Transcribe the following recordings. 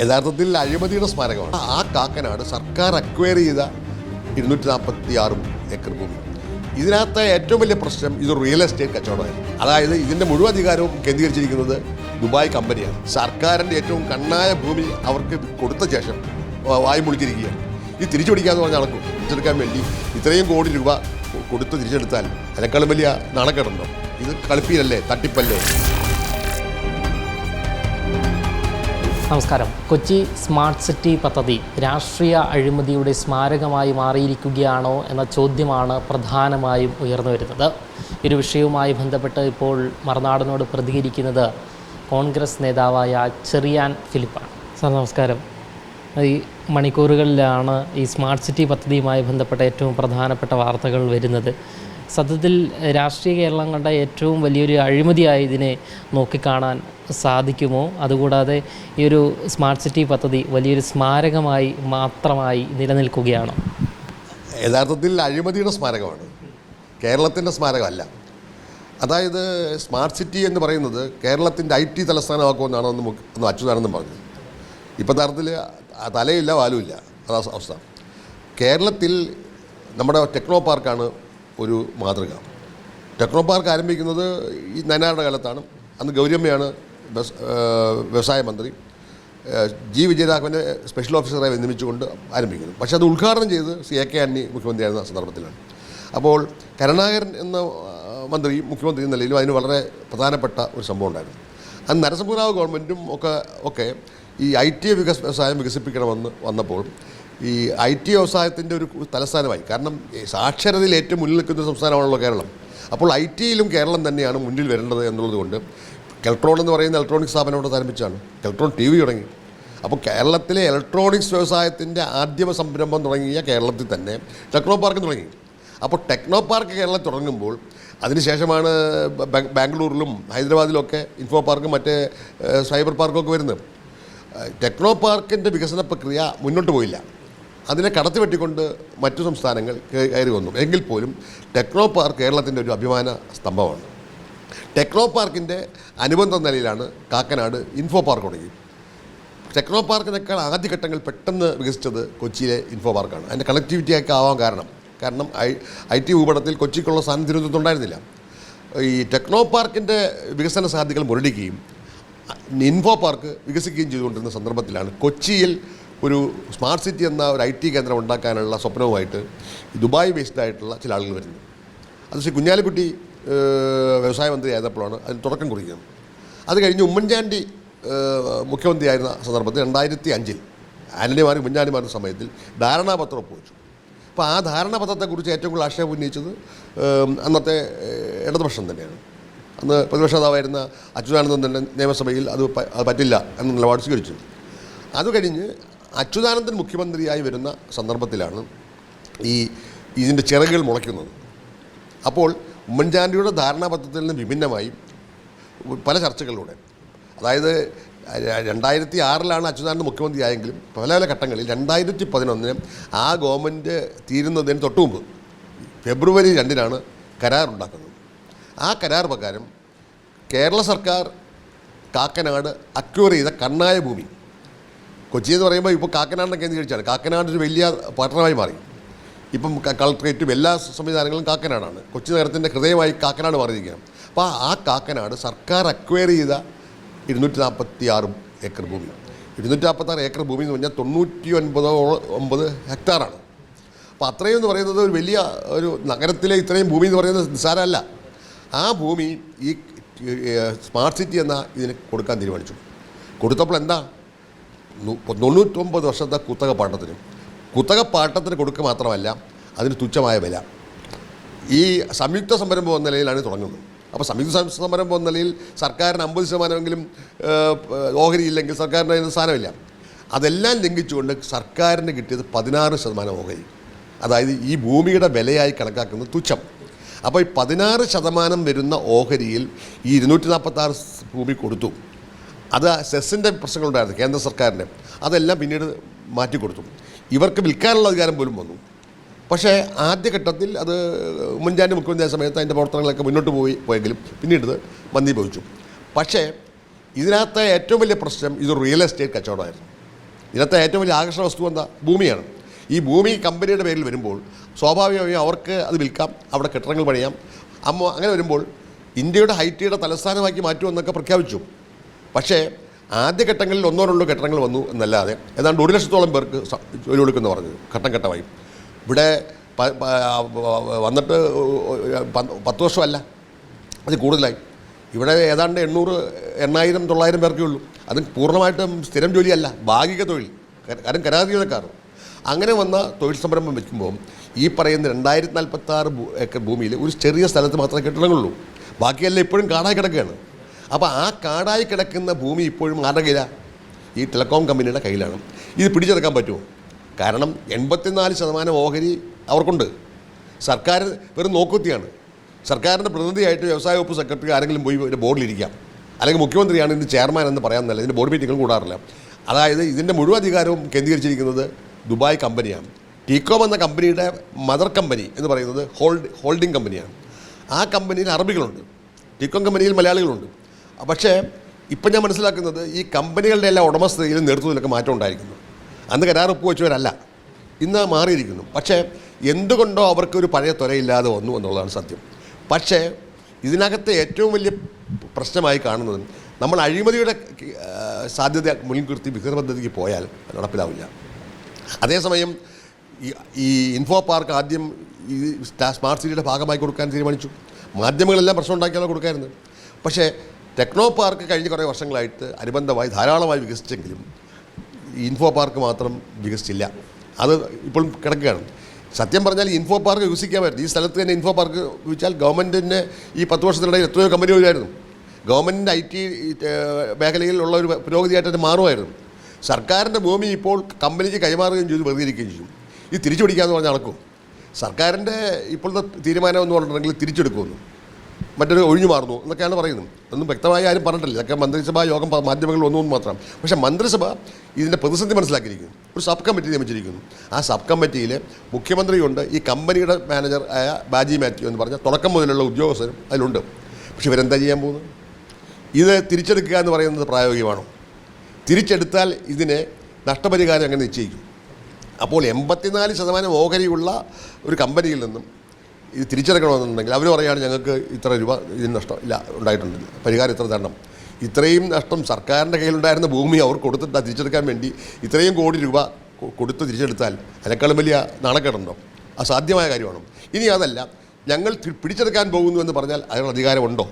യഥാർത്ഥത്തിൽ അഴിമതിയുടെ സ്മാരകമാണ്. ആ കാക്കനാട് സർക്കാർ അക്വയർ ചെയ്ത ഇരുന്നൂറ്റി നാൽപ്പത്തി ആറും ഏക്കർ ഭൂമി. ഇതിനകത്തെ ഏറ്റവും വലിയ പ്രശ്നം ഇത് റിയൽ എസ്റ്റേറ്റ് കച്ചവടമായിരുന്നു. അതായത് ഇതിന്റെ മുഴുവൻ അധികാരവും കേന്ദ്രീകരിച്ചിരിക്കുന്നത് ദുബായ് കമ്പനിയാണ്. സർക്കാരിന്റെ ഏറ്റവും കണ്ണായ ഭൂമി അവർക്ക് കൊടുത്ത ശേഷം വായു മുളിച്ചിരിക്കുകയാണ്. ഇത് തിരിച്ചു പിടിക്കാന്ന് പറഞ്ഞാൽ നടക്കും. തിരിച്ചെടുക്കാൻ വേണ്ടി ഇത്രയും കോടി രൂപ കൊടുത്ത് തിരിച്ചെടുത്താൽ അതിനേക്കാളും വലിയ നാണക്കേടുണ്ടോ? ഇത് കളിപ്പിയിലല്ലേ തട്ടിപ്പല്ലേ? നമസ്കാരം. കൊച്ചി സ്മാർട്ട് സിറ്റി പദ്ധതി രാഷ്ട്രീയ അഴിമതിയുടെ സ്മാരകമായി മാറിയിരിക്കുകയാണോ എന്ന ചോദ്യമാണ് പ്രധാനമായും ഉയർന്നു വരുന്നത്. ഒരു വിഷയവുമായി ബന്ധപ്പെട്ട് ഇപ്പോൾ മറുനാടനോട് പ്രതികരിക്കുന്നത് കോൺഗ്രസ് നേതാവായ ചെറിയാൻ ഫിലിപ്പാണ്. സാർ നമസ്കാരം. ഈ മണിക്കൂറുകളിലാണ് ഈ സ്മാർട്ട് സിറ്റി പദ്ധതിയുമായി ബന്ധപ്പെട്ട ഏറ്റവും പ്രധാനപ്പെട്ട വാർത്തകൾ വരുന്നത്. സത്യത്തിൽ രാഷ്ട്രീയ കേരളം കണ്ട ഏറ്റവും വലിയൊരു അഴിമതിയായി ഇതിനെ നോക്കിക്കാണാൻ സാധിക്കുമോ? അതുകൂടാതെ ഈ ഒരു സ്മാർട്ട് സിറ്റി പദ്ധതി വലിയൊരു സ്മാരകമായി മാത്രമായി നിലനിൽക്കുകയാണോ? യഥാർത്ഥത്തിൽ അഴിമതിയുടെ സ്മാരകമാണ്. കേരളത്തിന്റെ സ്മാരകമല്ല. അതായത് സ്മാർട്ട് സിറ്റി എന്ന് പറയുന്നത് കേരളത്തിന്റെ ഐ ടി തലസ്ഥാനമാക്കുമെന്നാണ് ഒന്ന് ഒന്ന് അച്യുതാനന്ദൻ പറഞ്ഞത്. ഇപ്പം തരത്തിൽ തലയില്ല വാലുമില്ല. അതാ അവസ്ഥ. കേരളത്തിൽ നമ്മുടെ ടെക്നോ പാർക്കാണ് ഒരു മാതൃക. ടെക്നോ പാർക്ക് ആരംഭിക്കുന്നത് ഈ നയനാരുടെ കാലത്താണ്. അന്ന് ഗൗരിയമ്മയാണ് വ്യവസായ മന്ത്രി. ജി വിജയരാഘവനെ സ്പെഷ്യൽ ഓഫീസറായി നിയമിച്ചുകൊണ്ട് ആരംഭിക്കുന്നു. പക്ഷേ അത് ഉദ്ഘാടനം ചെയ്ത് സി എ കെ ആന്റണി മുഖ്യമന്ത്രിയായിരുന്ന സന്ദർഭത്തിലാണ്. അപ്പോൾ കരുണാകരൻ എന്ന മന്ത്രി മുഖ്യമന്ത്രി എന്ന നിലയിലും അതിന് വളരെ പ്രധാനപ്പെട്ട ഒരു സംഭവം ഉണ്ടായിരുന്നു. അന്ന് നരസിംഹറാവ് ഗവൺമെന്റും ഒക്കെ ഒക്കെ ഈ ഐ ടി വ്യവസായം വികസിപ്പിക്കണമെന്ന് വന്നപ്പോൾ ഈ ഐ ടി വ്യവസായത്തിന്റെ ഒരു തലസ്ഥാനമായി. കാരണം സാക്ഷരതയിൽ ഏറ്റവും മുന്നിൽ നിൽക്കുന്ന സംസ്ഥാനമാണല്ലോ കേരളം. അപ്പോൾ ഐ ടിയിലും കേരളം തന്നെയാണ് മുന്നിൽ വരേണ്ടത് എന്നുള്ളത് കൊണ്ട് കെൽട്രോൺ എന്ന് പറയുന്ന ഇലക്ട്രോണിക് സ്ഥാപനം ഇവിടെ ആരംഭിച്ചാണ് കെൽട്രോൺ ടി വി തുടങ്ങി. അപ്പോൾ കേരളത്തിലെ ഇലക്ട്രോണിക്സ് വ്യവസായത്തിന്റെ ആദ്യമ സംരംഭം തുടങ്ങിയ കേരളത്തിൽ തന്നെ ടെക്നോ പാർക്ക് തുടങ്ങി. അപ്പോൾ ടെക്നോ പാർക്ക് കേരളത്തിൽ തുടങ്ങുമ്പോൾ അതിനുശേഷമാണ് ബാംഗ്ലൂരിലും ഹൈദരാബാദിലൊക്കെ ഇൻഫോ പാർക്കും മറ്റേ സൈബർ പാർക്കും ഒക്കെ വരുന്നത്. ടെക്നോ പാർക്കിന്റെ വികസന പ്രക്രിയ മുന്നോട്ട് പോയില്ല. അതിനെ കടത്തിവെട്ടിക്കൊണ്ട് മറ്റു സംസ്ഥാനങ്ങൾ കയറി വന്നു. എങ്കിൽ പോലും ടെക്നോ പാർക്ക് കേരളത്തിന്റെ ഒരു അഭിമാന സ്തംഭമാണ്. ടെക്നോ പാർക്കിന്റെ അനുബന്ധ നിലയിലാണ് കാക്കനാട് ഇൻഫോ പാർക്ക് തുടങ്ങി. ടെക്നോ പാർക്കിനേക്കാൾ ആദ്യഘട്ടങ്ങൾ പെട്ടെന്ന് വികസിച്ചത് കൊച്ചിയിലെ ഇൻഫോ പാർക്കാണ് അതിന്റെ കണക്ടിവിറ്റി ഒക്കെ ആവാൻ കാരണം. കാരണം ഐ ഐ ടി ഭൂപടത്തിൽ കൊച്ചിക്കുള്ള സാന്നിധ്യം ഉണ്ടായിരുന്നില്ല. ഈ ടെക്നോ പാർക്കിന്റെ വികസന സാധ്യതകൾ മുരടിക്കുകയും ഇൻഫോ പാർക്ക് വികസിക്കുകയും ചെയ്തുകൊണ്ടിരുന്ന സന്ദർഭത്തിലാണ് കൊച്ചിയിൽ ഒരു സ്മാർട്ട് സിറ്റി എന്ന ഒരു ഐ ടി കേന്ദ്രം ഉണ്ടാക്കാനുള്ള സ്വപ്നവുമായിട്ട് ദുബായ് ബേസ്ഡ് ആയിട്ടുള്ള ചില ആളുകൾ വരുന്നു. അത് ശ്രീ കുഞ്ഞാലിക്കുട്ടി വ്യവസായ മന്ത്രി ആയപ്പോഴാണ് അതിന് തുടക്കം കുറിക്കുന്നത്. അത് കഴിഞ്ഞ് ഉമ്മൻചാണ്ടി മുഖ്യമന്ത്രി മുഖ്യമന്ത്രിയായിരുന്ന സന്ദർഭത്തിൽ രണ്ടായിരത്തി അഞ്ചിൽ ആന്റണിമാരും ഉമ്മൻചാണ്ടിമാരുടെ സമയത്തിൽ ധാരണാപത്രം ഒപ്പുവെച്ചു. അപ്പോൾ ആ ധാരണാപത്രത്തെക്കുറിച്ച് ഏറ്റവും കൂടുതൽ ആക്ഷേപം ഉന്നയിച്ചത് അന്നത്തെ ഇടതുപക്ഷം തന്നെയാണ്. അന്ന് പ്രതിപക്ഷ നേതാവായിരുന്ന അച്യുതാനന്ദൻ തന്നെ നിയമസഭയിൽ അത് അത് പറ്റില്ല എന്ന നിലപാട് സ്വീകരിച്ചു. അത് കഴിഞ്ഞ് അച്യുതാനന്ദൻ മുഖ്യമന്ത്രിയായി വരുന്ന സന്ദർഭത്തിലാണ് ഈ ഇതിന്റെ ചിറകുകൾ മുളയ്ക്കുന്നത്. അപ്പോൾ ഉമ്മൻചാണ്ടിയുടെ ധാരണാപത്രത്തിൽ നിന്ന് വിഭിന്നമായി പല ചർച്ചകളിലൂടെ അതായത് രണ്ടായിരത്തി ആറിലാണ് അച്യുതാനന്ദൻ മുഖ്യമന്ത്രിയായെങ്കിലും പല പല ഘട്ടങ്ങളിൽ രണ്ടായിരത്തി പതിനൊന്നിന് ആ ഗവൺമെന്റ് തീരുന്നതിന് തൊട്ടു മുമ്പ് ഫെബ്രുവരി രണ്ടിനാണ് കരാറുണ്ടാക്കുന്നത് ആ കരാർ പ്രകാരം കേരള സർക്കാർ കാക്കനാട് അക്യൂർ ചെയ്ത കണ്ണായ ഭൂമി കൊച്ചി എന്ന് പറയുമ്പോൾ ഇപ്പോൾ കാക്കനാടിനെ കേന്ദ്രീകരിച്ചാണ് കാക്കനാട് ഒരു വലിയ പട്ടണമായി മാറി. ഇപ്പം കളക്ട്രേറ്റും എല്ലാ സംവിധാനങ്ങളും കാക്കനാടാണ്. കൊച്ചി നഗരത്തിന്റെ ഹൃദയമായി കാക്കനാട് മാറിയിരിക്കുകയാണ്. അപ്പോൾ ആ കാക്കനാട് സർക്കാർ അക്വയർ ചെയ്ത ഇരുന്നൂറ്റി നാൽപ്പത്തി ആറ് ഏക്കർ ഭൂമി. ഇരുന്നൂറ്റി നാൽപ്പത്താറ് ഏക്കർ ഭൂമി എന്ന് പറഞ്ഞാൽ തൊണ്ണൂറ്റി ഒൻപതോ ഒമ്പത് ഹെക്ടാറാണ്. അപ്പോൾ അത്രയും എന്ന് പറയുന്നത് ഒരു വലിയ ഒരു നഗരത്തിലെ ഇത്രയും ഭൂമി എന്ന് പറയുന്നത് നിസ്സാരമല്ല. ആ ഭൂമി ഈ സ്മാർട്ട് സിറ്റി എന്ന ഇതിന് കൊടുക്കാൻ തീരുമാനിച്ചു. കൊടുത്തപ്പോൾ എന്താ? തൊണ്ണൂറ്റൊമ്പത് വർഷത്തെ കുത്തക പാട്ടത്തിന്. കുത്തക പാട്ടത്തിന് കൊടുക്കുക മാത്രമല്ല അതിന് തുച്ഛമായ വില. ഈ സംയുക്ത സംരംഭം എന്ന നിലയിലാണ് തുടങ്ങുന്നത്. അപ്പോൾ സംയുക്ത സംരംഭം എന്ന നിലയിൽ സർക്കാരിന് അമ്പത് ശതമാനമെങ്കിലും ഓഹരി ഇല്ലെങ്കിൽ സർക്കാരിന്റെ അതിന് സ്ഥാനമില്ല. അതെല്ലാം ലംഘിച്ചുകൊണ്ട് സർക്കാരിന് കിട്ടിയത് പതിനാറ് ശതമാനം ഓഹരി. അതായത് ഈ ഭൂമിയുടെ വിലയായി കണക്കാക്കുന്നത് തുച്ഛം. അപ്പോൾ ഈ പതിനാറ് ശതമാനം വരുന്ന ഓഹരിയിൽ ഈ ഇരുന്നൂറ്റി നാൽപ്പത്താറ് ഭൂമി കൊടുത്തു. അത് സെസ്സിന്റെ പ്രശ്നങ്ങളുണ്ടായിരുന്നു കേന്ദ്ര സർക്കാരിന്റെ അതെല്ലാം പിന്നീട് മാറ്റിക്കൊടുത്തു ഇവർക്ക് വിൽക്കാനുള്ള അധികാരം പോലും വന്നു. പക്ഷേ ആദ്യഘട്ടത്തിൽ അത് ഉമ്മൻചാണ്ടി മുഖ്യമന്ത്രിയായ സമയത്ത് അതിന്റെ പ്രവർത്തനങ്ങളൊക്കെ മുന്നോട്ട് പോയി പോയെങ്കിലും പിന്നീട് ഇത് മന്ദീഭവിച്ചു. പക്ഷേ ഇതിനകത്തെ ഏറ്റവും വലിയ പ്രശ്നം ഇത് റിയൽ എസ്റ്റേറ്റ് കച്ചവടമായിരുന്നു. ഇതിനകത്തെ ഏറ്റവും വലിയ ആകർഷണ വസ്തു എന്താ? ഭൂമിയാണ്. ഈ ഭൂമി കമ്പനിയുടെ പേരിൽ വരുമ്പോൾ സ്വാഭാവികമായും അവർക്ക് അത് വിൽക്കാം അവിടെ കെട്ടിടങ്ങൾ പണിയാം. അമ്മ അങ്ങനെ വരുമ്പോൾ ഇന്ത്യയുടെ ഹൈറ്റിയുടെ തലസ്ഥാനമാക്കി മാറ്റുമെന്നൊക്കെ പ്രഖ്യാപിച്ചു. പക്ഷേ ആദ്യഘട്ടങ്ങളിൽ ഒന്നോ രണ്ടോ കെട്ടിടങ്ങൾ വന്നു എന്നല്ലാതെ ഏതാണ്ട് ഒരു ലക്ഷത്തോളം പേർക്ക് ജോലി കൊടുക്കുമെന്ന് പറഞ്ഞു ഘട്ടം ഘട്ടമായി. ഇവിടെ വന്നിട്ട് പത്ത് വർഷമല്ല അത് കൂടുതലായി. ഇവിടെ ഏതാണ്ട് എണ്ണൂറ് എണ്ണായിരം തൊള്ളായിരം പേർക്കേ ഉള്ളൂ. അത് പൂർണമായിട്ടും സ്ഥിരം ജോലിയല്ല ഭാഗിക തൊഴിൽ കാരണം കാരണം കരാറുകാർ അങ്ങനെ വന്ന തൊഴിൽ സംരംഭം വയ്ക്കുമ്പോൾ ഈ പറയുന്ന രണ്ടായിരത്തി നാൽപ്പത്തി ആറ് ഏക്കർ ഭൂമിയിൽ ഒരു ചെറിയ സ്ഥലത്ത് മാത്രമേ കെട്ടിടങ്ങളുള്ളൂ. ബാക്കിയെല്ലാം ഇപ്പോഴും കാണാൻ കിടക്കുകയാണ്. അപ്പോൾ ആ കാടായി കിടക്കുന്ന ഭൂമി ഇപ്പോഴും ആരുടെ കയ്യിലാണ് ഈ ടെലികോം കമ്പനിയുടെ കയ്യിലാണ്. ഇത് പിടിച്ചെടുക്കാൻ പറ്റുമോ? കാരണം എൺപത്തിനാല് ശതമാനം ഓഹരി അവർക്കുണ്ട്. സർക്കാർ വെറും നോക്കുത്തിയാണ്. സർക്കാരിന്റെ പ്രതിനിധിയായിട്ട് വ്യവസായ വകുപ്പ് സെക്രട്ടറി ആരെങ്കിലും പോയി ഒരു ബോർഡിലിരിക്കാം. അല്ലെങ്കിൽ മുഖ്യമന്ത്രിയാണ് ഇതിന്റെ ചെയർമാൻ എന്ന് പറയാമെന്നല്ല ഇതിന്റെ ബോർഡ് മീറ്റിങ്ങുകൾ കൂടാറില്ല. അതായത് ഇതിന്റെ മുഴുവൻ അധികാരവും കേന്ദ്രീകരിച്ചിരിക്കുന്നത് ദുബായ് കമ്പനിയാണ്. ടീകോം എന്ന കമ്പനിയുടെ മദർ കമ്പനി എന്ന് പറയുന്നത് ഹോൾഡ് ഹോൾഡിംഗ് കമ്പനിയാണ് ആ കമ്പനിയിൽ അറബികളുണ്ട്. ടീകോം കമ്പനിയിൽ മലയാളികളുണ്ട്. പക്ഷേ ഇപ്പം ഞാൻ മനസ്സിലാക്കുന്നത് ഈ കമ്പനികളുടെ എല്ലാ ഉടമസ്ഥതയിലും നേതൃത്വത്തിലൊക്കെ മാറ്റം ഉണ്ടായിരിക്കുന്നു. അന്ന് കരാർ ഒപ്പുവെച്ചവരല്ല. ഇന്ന് മാറിയിരിക്കുന്നു. പക്ഷേ എന്തുകൊണ്ടോ അവർക്കൊരു പഴയ ത്വരയില്ലാതെ വന്നു എന്നുള്ളതാണ് സത്യം. പക്ഷേ ഇതിനകത്തെ ഏറ്റവും വലിയ പ്രശ്നമായി കാണുന്നത് നമ്മൾ അഴിമതിയുടെ സാധ്യത മുൻനിർത്തി വികസന പദ്ധതിക്ക് പോയാൽ നടപ്പിലാവില്ല. അതേസമയം ഈ ഇൻഫോ പാർക്ക് ആദ്യം ഈ സ്മാർട്ട് സിറ്റിയുടെ ഭാഗമായി കൊടുക്കാൻ തീരുമാനിച്ചു. മാധ്യമങ്ങളെല്ലാം പ്രശ്നം ഉണ്ടാക്കിയാലോ കൊടുക്കായിരുന്നു. പക്ഷേ ടെക്നോ പാർക്ക് കഴിഞ്ഞ കുറേ വർഷങ്ങളായിട്ട് അനുബന്ധമായി ധാരാളമായി വികസിച്ചെങ്കിലും ഇൻഫോ പാർക്ക് മാത്രം വികസിച്ചില്ല. അത് ഇപ്പോഴും കിടക്കുകയാണ്. സത്യം പറഞ്ഞാൽ ഇൻഫോ പാർക്ക് വികസിക്കാൻ പറ്റില്ല ഈ സ്ഥലത്ത് തന്നെ ഇൻഫോ പാർക്ക് വെച്ചാൽ ഗവൺമെന്റിന്റെ ഈ പത്ത് വർഷത്തിനിടയിൽ എത്രയോ കമ്പനികളിലായിരുന്നു ഗവൺമെന്റിന്റെ ഐ ടി മേഖലയിലുള്ള ഒരു പുരോഗതിയായിട്ട് അത് മാറുമായിരുന്നു. സർക്കാരിന്റെ ഭൂമി ഇപ്പോൾ കമ്പനിക്ക് കൈമാറുകയും ചെയ്തു വെറുതെ ഇരിക്കുകയും ചെയ്യും. ഇത് തിരിച്ചു പിടിക്കാമെന്ന് പറഞ്ഞാൽ നടക്കും. സർക്കാരിന്റെ ഇപ്പോഴത്തെ തീരുമാനം എന്ന് പറഞ്ഞിട്ടുണ്ടെങ്കിൽ തിരിച്ചെടുക്കുമെന്ന്. മറ്റൊരു ഒഴിഞ്ഞു മാറുന്നു എന്നൊക്കെയാണ് പറയുന്നത്. ഒന്നും വ്യക്തമായി ആരും പറഞ്ഞിട്ടില്ല. ഇതൊക്കെ മന്ത്രിസഭാ യോഗം മാധ്യമങ്ങളിൽ ഒന്നും മാത്രം. പക്ഷേ മന്ത്രിസഭ ഇതിന്റെ പ്രതിസന്ധി മനസ്സിലാക്കിയിരിക്കുന്നു. ഒരു സബ് കമ്മിറ്റി നിയമിച്ചിരിക്കുന്നു. ആ സബ് കമ്മിറ്റിയിൽ മുഖ്യമന്ത്രിയുണ്ട് ഈ കമ്പനിയുടെ മാനേജർ ആയ ബാജി മാത്യു എന്ന് പറഞ്ഞ തുടക്കം മുതലുള്ള ഉദ്യോഗസ്ഥരും അതിലുണ്ട്. പക്ഷെ ഇവരെന്താ ചെയ്യാൻ പോകുന്നത്? ഇത് തിരിച്ചെടുക്കുക എന്ന് പറയുന്നത് പ്രായോഗികമാണോ? തിരിച്ചെടുത്താൽ ഇതിനെ നഷ്ടപരിഹാരം അങ്ങനെ നിശ്ചയിക്കും. അപ്പോൾ എൺപത്തിനാല് ശതമാനം ഓഹരിയുള്ള ഒരു കമ്പനിയിൽ നിന്നും ഇത് തിരിച്ചെടുക്കണമെന്നുണ്ടെങ്കിൽ അവർ പറയുകയാണ് ഞങ്ങൾക്ക് ഇത്ര രൂപ ഇതിന് നഷ്ടം ഇല്ല ഉണ്ടായിട്ടുണ്ട്. പരിഹാരം ഇത്ര തരണം. ഇത്രയും നഷ്ടം സർക്കാരിന്റെ കയ്യിലുണ്ടായിരുന്ന ഭൂമി അവർ കൊടുത്തിട്ട് തിരിച്ചെടുക്കാൻ വേണ്ടി ഇത്രയും കോടി രൂപ കൊടുത്ത് തിരിച്ചെടുത്താൽ അതിനേക്കാളും വലിയ നാണക്കേടുണ്ടോ? അസാധ്യമായ കാര്യമാണ്? ഇനി അതല്ല ഞങ്ങൾ പിടിച്ചെടുക്കാൻ പോകുന്നു എന്ന് പറഞ്ഞാൽ അതിനുള്ള അധികാരമുണ്ടോ?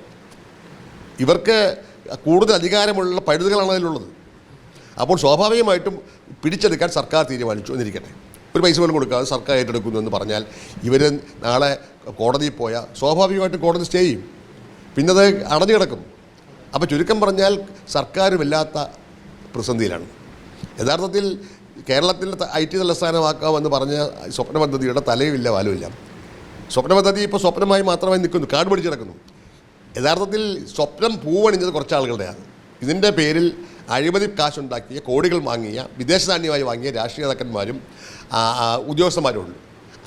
ഇവർക്ക് കൂടുതൽ അധികാരമുള്ള പഴുതുകളാണ് അതിലുള്ളത്. അപ്പോൾ സ്വാഭാവികമായിട്ടും പിടിച്ചെടുക്കാൻ സർക്കാർ തീരുമാനിച്ചു എന്നിരിക്കട്ടെ. ഒരു പൈസ പോലും കൊടുക്കാതെ സർക്കാർ ഏറ്റെടുക്കുന്നു എന്ന് പറഞ്ഞാൽ ഇവർ നാളെ കോടതിയിൽ പോയാൽ സ്വാഭാവികമായിട്ടും കോടതി സ്റ്റേ ചെയ്യും. പിന്നെ അത് അടഞ്ഞു കിടക്കും. അപ്പോൾ ചുരുക്കം പറഞ്ഞാൽ സർക്കാരുമില്ലാത്ത പ്രതിസന്ധിയിലാണ്. യഥാർത്ഥത്തിൽ കേരളത്തിൽ ഐ ടി തലസ്ഥാനമാക്കാമെന്ന് പറഞ്ഞ സ്വപ്ന പദ്ധതിയുടെ തലയുമില്ല വാലുമില്ല സ്വപ്ന പദ്ധതി ഇപ്പോൾ സ്വപ്നമായി മാത്രമായി നിൽക്കുന്നു കാട് പിടിച്ച് കിടക്കുന്നു. യഥാർത്ഥത്തിൽ സ്വപ്നം പൂവണിഞ്ഞത് കുറച്ച് ആളുകളുടെയാണ്. ഇതിന്റെ പേരിൽ അഴിമതി കാശുണ്ടാക്കിയ കോടികൾ വാങ്ങിയ വിദേശ നാണ്യമായി വാങ്ങിയ രാഷ്ട്രീയ നേതാക്കന്മാരും ഉദ്യോഗസ്ഥന്മാരും ഉണ്ട്.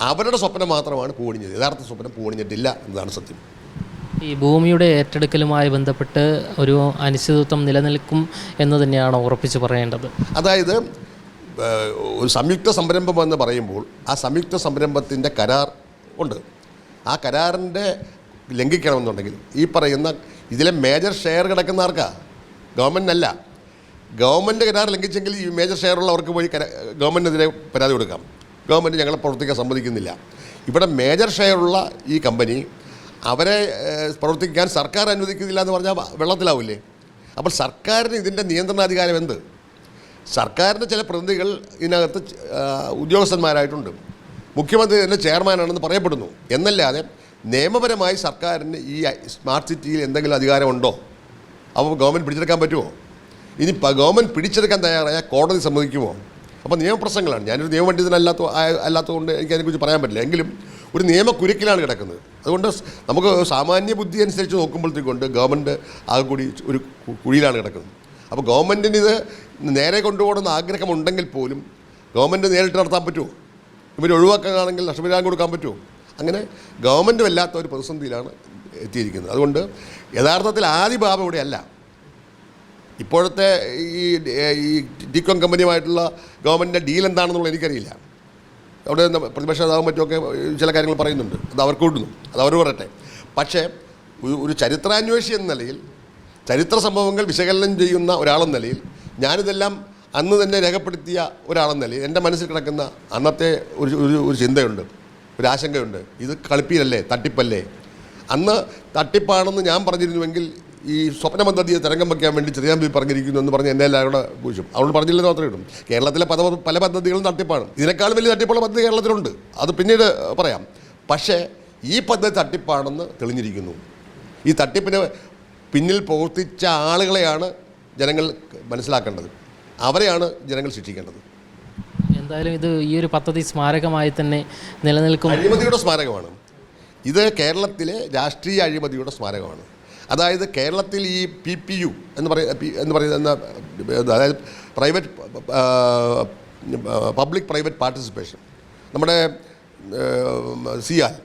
അവരുടെ സ്വപ്നം മാത്രമാണ് പൂണിഞ്ഞത്. യഥാർത്ഥ സ്വപ്നം പൂണിഞ്ഞിട്ടില്ല എന്നതാണ് സത്യം. ഈ ഭൂമിയുടെ ഏറ്റെടുക്കലുമായി ബന്ധപ്പെട്ട് ഒരു അനിശ്ചിതത്വം നിലനിൽക്കും എന്ന് തന്നെയാണ് ഉറപ്പിച്ച് പറയേണ്ടത്. അതായത് ഒരു സംയുക്ത സംരംഭം എന്ന് പറയുമ്പോൾ ആ സംയുക്ത സംരംഭത്തിന്റെ കരാർ ഉണ്ട്. ആ കരാറിന്റെ ലംഘിക്കണമെന്നുണ്ടെങ്കിൽ ഈ പറയുന്ന ഇതിലെ മേജർ ഷെയർ കിടക്കുന്ന ആർക്കാ? ഗവൺമെന്റിനല്ല. ഗവൺമെന്റ് കരാർ ലംഘിച്ചെങ്കിൽ ഈ മേജർ ഷെയർ ഉള്ളവർക്ക് പോയി ഗവൺമെന്റിനെതിരെ പരാതി കൊടുക്കാം. ഗവൺമെന്റ് ഞങ്ങളെ പ്രവർത്തിക്കാൻ സമ്മതിക്കുന്നില്ല. ഇവിടെ മേജർ ഉള്ള ഈ കമ്പനി അവരെ പ്രവർത്തിക്കാൻ സർക്കാർ അനുവദിക്കുന്നില്ല എന്ന് പറഞ്ഞാൽ വെള്ളത്തിലാവില്ലേ അപ്പോൾ സർക്കാരിന് ഇതിന്റെ നിയന്ത്രണാധികാരം എന്ത്? സർക്കാരിന്റെ ചില പ്രതിനിധികൾ ഇതിനകത്ത് ഉദ്യോഗസ്ഥന്മാരായിട്ടുണ്ട്. മുഖ്യമന്ത്രി തന്നെ ചെയർമാനാണെന്ന് പറയപ്പെടുന്നു. എന്നല്ലാതെ നിയമപരമായി സർക്കാരിന് ഈ സ്മാർട്ട് സിറ്റിയിൽ എന്തെങ്കിലും അധികാരമുണ്ടോ? അപ്പോൾ ഗവൺമെന്റ് പിടിച്ചെടുക്കാൻ പറ്റുമോ ഇനി ഗവൺമെന്റ് പിടിച്ചെടുക്കാൻ തയ്യാറായ കോടതി സമ്മതിക്കുമോ? അപ്പോൾ നിയമപ്രശ്നങ്ങളാണ് ഞാനൊരു നിയമപണ്ഡിതനല്ലാത്ത അല്ലാത്തതുകൊണ്ട് എനിക്ക് അതിനെക്കുറിച്ച് പറയാൻ പറ്റില്ല. എങ്കിലും ഒരു നിയമക്കുരുക്കിലാണ് കിടക്കുന്നത്. അതുകൊണ്ട് നമുക്ക് സാമാന്യ ബുദ്ധി അനുസരിച്ച് നോക്കുമ്പോഴത്തേക്കൊണ്ട് ഗവൺമെന്റ് ആകെ കൂടി ഒരു കുഴിയിലാണ് കിടക്കുന്നത്. അപ്പോൾ ഗവൺമെന്റിന് ഇത് നേരെ കൊണ്ടുപോകണമെന്ന് ആഗ്രഹമുണ്ടെങ്കിൽ പോലും ഗവൺമെന്റ് നേരിട്ട് നടത്താൻ പറ്റുമോ? ഇവർ ഒഴിവാക്കാനാണെങ്കിൽ നഷ്ടപരിഹാരം കൊടുക്കാൻ പറ്റുമോ? അങ്ങനെ ഗവൺമെന്റും അല്ലാത്ത ഒരു പ്രതിസന്ധിയിലാണ് എത്തിയിരിക്കുന്നത്. അതുകൊണ്ട് യഥാർത്ഥത്തിൽ ആദ്യ ഭാവം ഇവിടെയല്ല. ഇപ്പോഴത്തെ ഈ ഈ ഡിക്കോൺ കമ്പനിയുമായിട്ടുള്ള ഗവൺമെന്റിന്റെ ഡീൽ എന്താണെന്നുള്ളത് എനിക്കറിയില്ല. അവിടെ പ്രതിപക്ഷ നേതാവും മറ്റുമൊക്കെ ചില കാര്യങ്ങൾ പറയുന്നുണ്ട്. അത് അവർക്ക് കൂട്ടുന്നു അത് അവർ പറയട്ടെ. പക്ഷേ ഒരു- ചരിത്രാന്വേഷി എന്ന നിലയിൽ ചരിത്ര സംഭവങ്ങൾ വിശകലനം ചെയ്യുന്ന ഒരാളെന്ന നിലയിൽ ഞാനിതെല്ലാം അന്ന് തന്നെ രേഖപ്പെടുത്തിയ ഒരാളെന്ന നിലയിൽ എന്റെ മനസ്സിൽ കിടക്കുന്ന അന്നത്തെ ഒരു ഒരു ഒരു ചിന്തയുണ്ട്. ഒരു ആശങ്കയുണ്ട്. ഇത് കളിപ്പീരല്ലേ തട്ടിപ്പല്ലേ? അന്ന് തട്ടിപ്പാണെന്ന് ഞാൻ പറഞ്ഞിരുന്നുവെങ്കിൽ ഈ സ്വപ്ന പദ്ധതിയെ തരംഗം വയ്ക്കാൻ വേണ്ടി ചെറിയാമ്പി പറഞ്ഞിരിക്കുന്നു എന്ന് പറഞ്ഞ് എന്നെ എല്ലാവരും കൂടെ പൂശും. അവൾ പറഞ്ഞില്ലെന്ന് മാത്രമേ ഉള്ളൂ കേരളത്തിലെ പല പല പദ്ധതികളും തട്ടിപ്പാണ്. ഇതിനേക്കാൾ വലിയ തട്ടിപ്പുള്ള പദ്ധതി കേരളത്തിലുണ്ട്. അത് പിന്നീട് പറയാം. പക്ഷേ ഈ പദ്ധതി തട്ടിപ്പാണെന്ന് തെളിഞ്ഞിരിക്കുന്നു. ഈ തട്ടിപ്പിന് പിന്നിൽ പ്രവർത്തിച്ച ആളുകളെയാണ് ജനങ്ങൾ മനസ്സിലാക്കേണ്ടത്. അവരെയാണ് ജനങ്ങൾ ശിക്ഷിക്കേണ്ടത്. എന്തായാലും ഇത് ഈ ഒരു പദ്ധതി സ്മാരകമായി തന്നെ നിലനിൽക്കും. അഴിമതിയുടെ സ്മാരകമാണ്. ഇത് കേരളത്തിലെ രാഷ്ട്രീയ അഴിമതിയുടെ സ്മാരകമാണ്. അതായത് കേരളത്തിൽ ഈ പി പി യു എന്ന് പറയ എന്ന് പറയുന്ന അതായത് പ്രൈവറ്റ് പബ്ലിക് പ്രൈവറ്റ് പാർട്ടിസിപ്പേഷൻ. നമ്മുടെ സിയാൽ.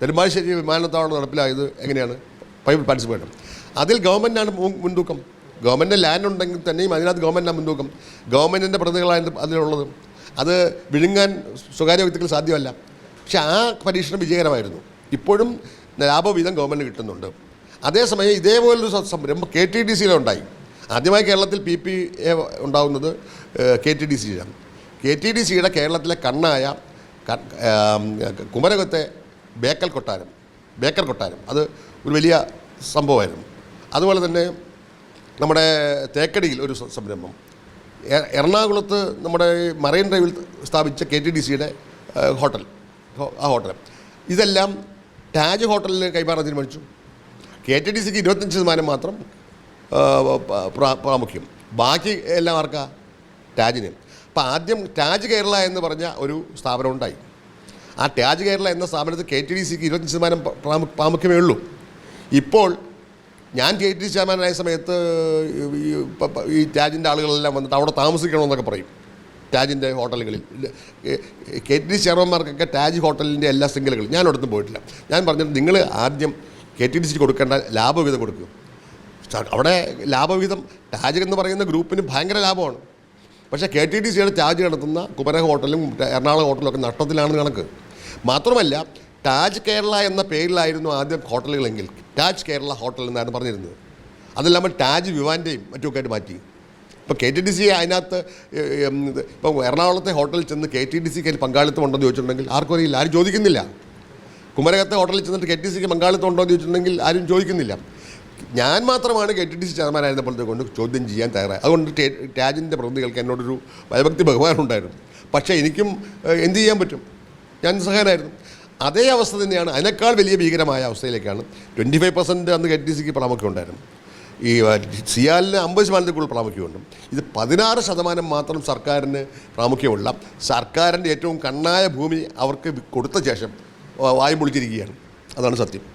പെരുമാശ്ശേരി വിമാനത്താവളം നടപ്പിലായത് എങ്ങനെയാണ്? Private participation. അതിൽ ഗവൺമെന്റാണ് മുൻതൂക്കം. ഗവൺമെന്റ് ലാൻഡ് ഉണ്ടെങ്കിൽ തന്നെയും അതിനകത്ത് ഗവൺമെന്റാണ് മുൻതൂക്കം. ഗവൺമെന്റിന്റെ പ്രതികളാണ് അതിലുള്ളത്. അത് വിഴുങ്ങാൻ സ്വകാര്യ വ്യക്തികൾ സാധ്യമല്ല. പക്ഷേ ആ പരീക്ഷണം വിജയകരമായിരുന്നു. ഇപ്പോഴും ലാഭവിധം ഗവൺമെന്റ് കിട്ടുന്നുണ്ട്. അതേസമയം ഇതേപോലൊരു സംരംഭം കെ ടി ഡി സിയിലുണ്ടായി ആദ്യമായി കേരളത്തിൽ പി പി എ ഉണ്ടാകുന്നത് കെ ടി ഡി സിയിലാണ്. കെ ടി ഡി സിയുടെ കേരളത്തിലെ കണ്ണായ കുമരകത്തെ ബേക്കൽ കൊട്ടാരം ബേക്കർ കൊട്ടാരം. അത് ഒരു വലിയ സംഭവമായിരുന്നു. അതുപോലെ തന്നെ നമ്മുടെ തേക്കടിയിൽ ഒരു സംരംഭം. എറണാകുളത്ത് നമ്മുടെ മറൈൻ ഡ്രൈവിൽ സ്ഥാപിച്ച കെ ടി ഡി സിയുടെ ഹോട്ടൽ. ആ ഹോട്ടൽ. ഇതെല്ലാം താജ് ഹോട്ടലിന് കൈമാറാൻ തീരുമാനിച്ചു. കെ ടി ഡി സിക്ക് ഇരുപത്തഞ്ച് ശതമാനം മാത്രം പ്രാമുഖ്യം. ബാക്കി എല്ലാം ആർക്കാ? ടാജിന്. അപ്പം ആദ്യം ടാജ് കേരള എന്ന് പറഞ്ഞ ഒരു സ്ഥാപനം ഉണ്ടായി. ആ ടാജ് കേരള എന്ന സ്ഥാപനത്തിൽ കെ ടി ഡി സിക്ക് ഇരുപത്തഞ്ച് ശതമാനം പ്രാമുഖ്യമേ ഉള്ളൂ. ഇപ്പോൾ ഞാൻ കെ ടി ഡി ചെയർമാനായ സമയത്ത് ഈ ടാജിന്റെ ആളുകളെല്ലാം വന്നിട്ട് അവിടെ താമസിക്കണമെന്നൊക്കെ പറയും. ടാജിന്റെ ഹോട്ടലുകളിൽ. കെ ടി ഡി ചെയർമാൻമാർക്കൊക്കെ ടാജ് ഹോട്ടലിന്റെ എല്ലാ ശൃംഖലകളും ഞാൻ പോയിട്ടില്ല. ഞാൻ പറഞ്ഞത് നിങ്ങൾ ആദ്യം കെ ടി ഡി സിക്ക് കൊടുക്കേണ്ട ലാഭവിഹിതം കൊടുക്കും. അവിടെ ലാഭവിഹിതം ടാജ് എന്ന് പറയുന്ന ഗ്രൂപ്പിന് ഭയങ്കര ലാഭമാണ്. പക്ഷേ കെ ടി ഡി സിയുടെ ടാജ് നടത്തുന്ന കുമരക ഹോട്ടലും എറണാകുളം ഹോട്ടലും ഒക്കെ നഷ്ടത്തിലാണെന്ന് കണക്ക്. മാത്രമല്ല ടാജ് കേരള എന്ന പേരിലായിരുന്നു ആദ്യം ഹോട്ടലുകളെങ്കിൽ ടാജ് കേരള ഹോട്ടൽ എന്നാണ് പറഞ്ഞിരുന്നത്. അതെല്ലാം ടാജ് വിവാന്റെയും മറ്റുമൊക്കെ ആയിട്ട് മാറ്റി. ഇപ്പോൾ കെ ടി ഡി സി അതിനകത്ത് ഇപ്പോൾ എറണാകുളത്തെ ഹോട്ടലിൽ ചെന്ന് കെ ടി ഡി സിക്ക് അതിൽ പങ്കാളിത്തം ഉണ്ടെന്ന് ചോദിച്ചിട്ടുണ്ടെങ്കിൽ ആർക്കും അറിയില്ല. ആരും ചോദിക്കുന്നില്ല. കുമരകത്തെ ഹോട്ടലിൽ ചെന്നിട്ട് കെ ടി സിക്ക് പങ്കാളിത്തം ഉണ്ടോ എന്ന് ചോദിച്ചിട്ടുണ്ടെങ്കിൽ ആരും ചോദിക്കുന്നില്ല. ഞാൻ മാത്രമാണ് കെ ടി ഡി സി കൊണ്ട് ചോദ്യം ചെയ്യാൻ തയ്യാറായി. അതുകൊണ്ട് രാജിന്റെ പ്രതിനിധികൾക്ക് എന്നോടൊരു ഭയഭക്തി ബഹുമാനമുണ്ടായിരുന്നു പക്ഷേ എനിക്കും എന്ത് ചെയ്യാൻ പറ്റും? ഞാൻ സഹായനായിരുന്നു അതേ അവസ്ഥ തന്നെയാണ് അതിനേക്കാൾ വലിയ ഭീകരമായ അവസ്ഥയിലേക്കാണ് ട്വന്റി ഫൈവ് പെർസെന്റ് അന്ന് കെ ടി സിക്ക് പ്രാമുഖ്യം ഉണ്ടായിരുന്നു ഈ സിയാലിന് അമ്പത് ശതമാനത്തിൽ കൂടുതൽ പ്രാമുഖ്യമുണ്ട് ഇത് പതിനാറ് ശതമാനം മാത്രം സർക്കാരിന് പ്രാമുഖ്യമുള്ള സർക്കാരിന്റെ ഏറ്റവും കണ്ണായ ഭൂമി അവർക്ക് കൊടുത്ത ശേഷം വായും പൊളിച്ചിരിക്കുകയാണ്. അതാണ് സത്യം.